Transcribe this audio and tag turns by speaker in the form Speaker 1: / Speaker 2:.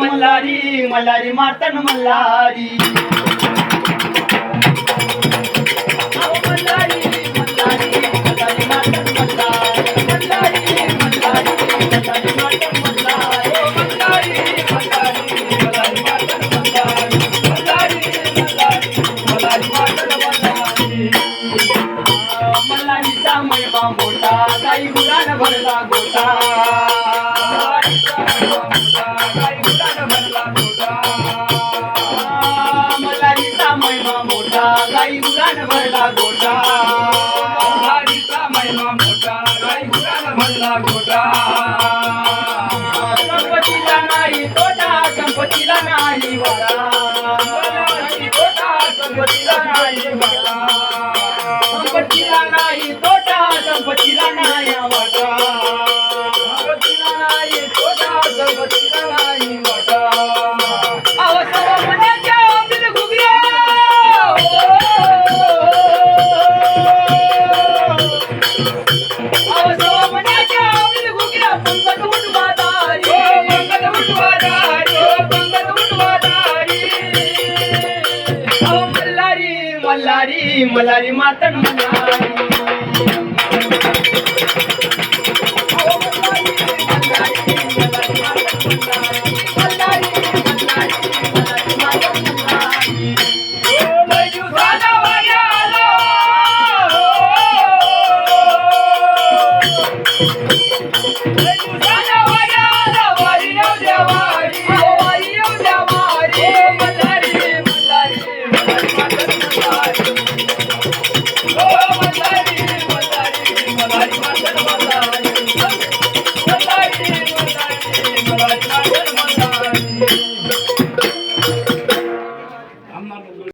Speaker 1: मल्हारी मल्हारी मातन मल्हारी गुलान भरला गोटा. मल्हारीचा महिमा मोठा काही गुलान भरला गोटा. संपत्तीला नाही तोटा संपत्तीला नाही वारा. संपत्तीला नाही वारा. अहो मल्हारी मल्हारी मल्हारी मल्हारी